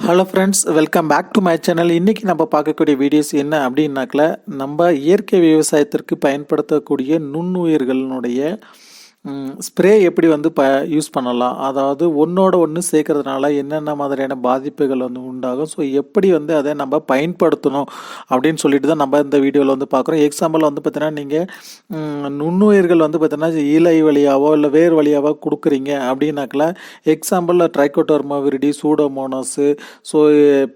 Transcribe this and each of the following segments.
Hello friends welcome back to my channel இன்றைக்கி நம்ம பார்க்கக்கூடிய வீடியோஸ் என்ன அப்படின்னாக்கல நம்ம இயற்கை விவசாயத்திற்கு பயன்படுத்தக்கூடிய நுண்ணுயிர்களினுடைய ஸ்ப்ரே எப்படி வந்து ப யூஸ் பண்ணலாம்? அதாவது ஒன்றோட ஒன்று சேர்க்கறதுனால என்னென்ன மாதிரியான பாதிப்புகள் வந்து உண்டாகும்? ஸோ எப்படி வந்து அதை நம்ம பயன்படுத்தணும்? அப்படின்னு சொல்லிட்டு தான் நம்ம இந்த வீடியோவில் வந்து பார்க்குறோம். எக்ஸாம்பிள் வந்து பார்த்தீங்கன்னா நீங்கள் நுண்ணுயிர்கள் வந்து பார்த்தீங்கன்னா இலை வழியாவோ இல்லை வேர் வழியாவோ கொடுக்குறீங்க அப்படின்னாக்கல example trichoderma pseudomonas so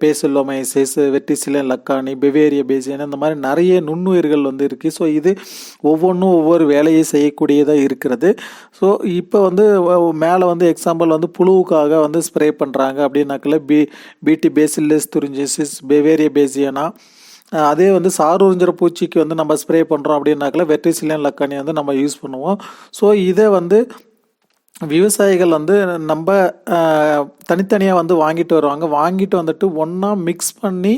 paecilomyces verticillium lecanii beauveria bassiana இந்த மாதிரி நிறைய நுண்ணுயிர்கள் வந்து இருக்குது ஸோ இது ஒவ்வொன்றும் ஒவ்வொரு வேலையை செய்யக்கூடியதாக இருக்கிறது. ஸோ இப்போ வந்து மேலே வந்து எக்ஸாம்பிள் வந்து புழுவுக்காக வந்து ஸ்ப்ரே பண்ணுறாங்க அப்படின்னாக்கல பி பிடி பேசில்லஸ் துரிஞ்சிசிஸ் பெவேரிய பேசியனா அதே வந்து சார் உறிஞ்சிற பூச்சிக்கு வந்து நம்ம ஸ்ப்ரே பண்ணுறோம் அப்படின்னாக்கில் வெட்ரிசிலியன் லக்கானி வந்து நம்ம யூஸ் பண்ணுவோம். ஸோ இதை வந்து விவசாயிகள் வந்து நம்ம தனித்தனியாக வந்து வாங்கிட்டு வருவாங்க. வாங்கிட்டு வந்துட்டு ஒன்றா மிக்ஸ் பண்ணி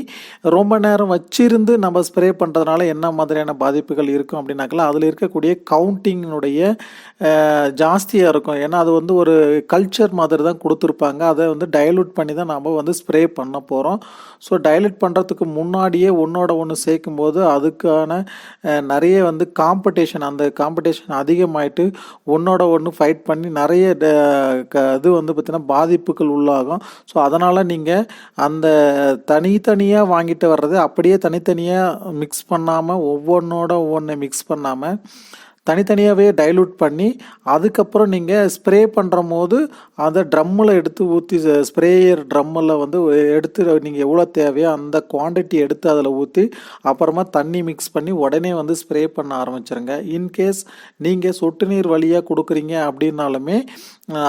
ரொம்ப நேரம் வச்சிருந்து நம்ம ஸ்ப்ரே பண்ணுறதுனால என்ன மாதிரியான பாதிப்புகள் இருக்கும் அப்படின்னாக்கல அதில் இருக்கக்கூடிய கவுண்டிங்கினுடைய ஜாஸ்தியாக இருக்கும். ஏன்னா அது வந்து ஒரு கல்ச்சர் மாதிரி தான் கொடுத்துருப்பாங்க. அதை வந்து டைலூட் பண்ணி தான் நம்ம வந்து ஸ்ப்ரே பண்ண போகிறோம் ஸோ டைலூட் பண்ணுறதுக்கு முன்னாடியே ஒன்றோட ஒன்று சேர்க்கும் போது அதுக்கான நிறைய வந்து காம்படிஷன் அந்த காம்படிஷன் அதிகமாயிட்டு ஒன்றோட ஒன்று ஃபைட் பண்ணி நிறைய நிறைய இது வந்து பார்த்திங்கன்னா பாதிப்புகள் உள்ளாகும். ஸோ அதனால் நீங்கள் அந்த தனித்தனியாக வாங்கிட்டு வர்றது அப்படியே தனித்தனியாக மிக்ஸ் பண்ணாமல் ஒவ்வொன்றோட ஒவ்வொன்றை மிக்ஸ் பண்ணாமல் தனித்தனியாகவே டைலூட் பண்ணி அதுக்கப்புறம் நீங்கள் ஸ்ப்ரே பண்ணுற போது அந்த ட்ரம்மில் எடுத்து ஊற்றி ஸ்ப்ரேயர் ட்ரம்மில் வந்து எடுத்து நீங்கள் எவ்வளோ தேவையோ அந்த குவான்டிட்டி எடுத்து அதில் ஊற்றி அப்புறமா தண்ணி மிக்ஸ் பண்ணி உடனே வந்து ஸ்ப்ரே பண்ண ஆரம்பிச்சிருங்க. இன்கேஸ் நீங்கள் சொட்டு நீர் வழியாக கொடுக்குறீங்க அப்படின்னாலுமே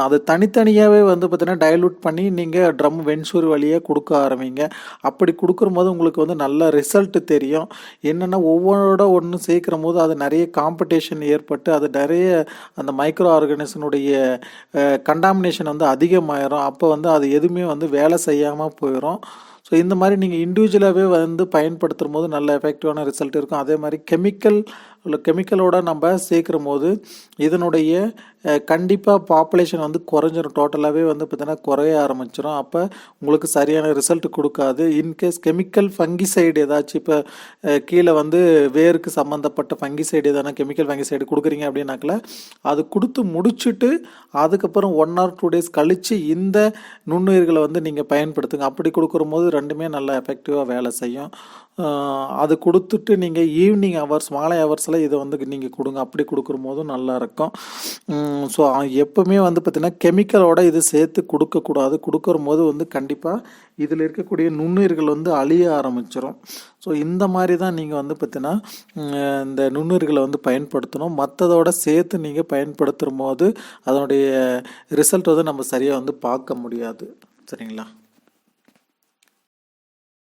அது தனித்தனியாகவே வந்து பார்த்திங்கன்னா டைலூட் பண்ணி நீங்கள் ட்ரம் வென்சூர் வழியாக கொடுக்க ஆரம்பிங்க. அப்படி கொடுக்கும்போது உங்களுக்கு வந்து நல்ல ரிசல்ட் தெரியும். என்னென்னா ஒவ்வொன்றோட ஒன்று சேர்க்குற போது அது நிறைய காம்படிஷன் ஏற்பட்டு அது நிறைய அந்த மைக்ரோ ஆர்கனிசனுடைய கண்டாமினேஷன் வந்து அதிகமாயிரும். அப்போ வந்து அது எதுவுமே வந்து வேலை செய்யாமல் போயிடும் ஸோ இந்த மாதிரி நீங்கள் இண்டிவிஜுவலாகவே வந்து பயன்படுத்தும் போது நல்ல எஃபெக்டிவான ரிசல்ட் இருக்கும். அதே மாதிரி கெமிக்கல் கெமிக்கலோட நம்ம சேர்க்குற போது இதனுடைய கண்டிப்பாக பாப்புலேஷன் வந்து குறைஞ்சிரும். டோட்டலாகவே வந்து பார்த்திங்கன்னா குறைய ஆரம்பிச்சிடும் அப்போ உங்களுக்கு சரியான ரிசல்ட் கொடுக்காது. இன்கேஸ் கெமிக்கல் ஃபங்கிசைடு ஏதாச்சும் இப்போ கீழே வந்து வேருக்கு சம்மந்தப்பட்ட ஃபங்கிசைடு எதனா கெமிக்கல் ஃபங்கிசைடு கொடுக்குறீங்க அப்படின்னாக்கல அது கொடுத்து முடிச்சுட்டு அதுக்கப்புறம் ஒன் ஆர் டூ டேஸ் கழித்து இந்த நுண்ணுயிர்களை வந்து நீங்கள் பயன்படுத்துங்க. அப்படி கொடுக்குற போது ரெண்டுமே நல்லா எஃபெக்டிவாக வேலை செய்யும். அது கொடுத்துட்டு நீங்கள் ஈவினிங் ஹவர்ஸ் மாலை ஹவர்ஸில் இதை வந்து நீங்கள் கொடுங்க. அப்படி கொடுக்குற போதும் நல்லாயிருக்கும் ஸோ எப்போவுமே வந்து பார்த்திங்கன்னா கெமிக்கலோட இது சேர்த்து கொடுக்கக்கூடாது கொடுக்குற போது வந்து கண்டிப்பாக இதில் இருக்கக்கூடிய நுண்ணுயிர்கள் வந்து அழிய ஆரம்பிச்சிடும் ஸோ இந்த மாதிரி தான் நீங்கள் வந்து பார்த்தீங்கன்னா இந்த நுண்ணுயிர்களை வந்து பயன்படுத்தணும். மற்றதோட சேர்த்து நீங்கள் பயன்படுத்தும் போது அதனுடைய ரிசல்ட் வந்து நம்ம சரியாக வந்து பார்க்க முடியாது. சரிங்களா?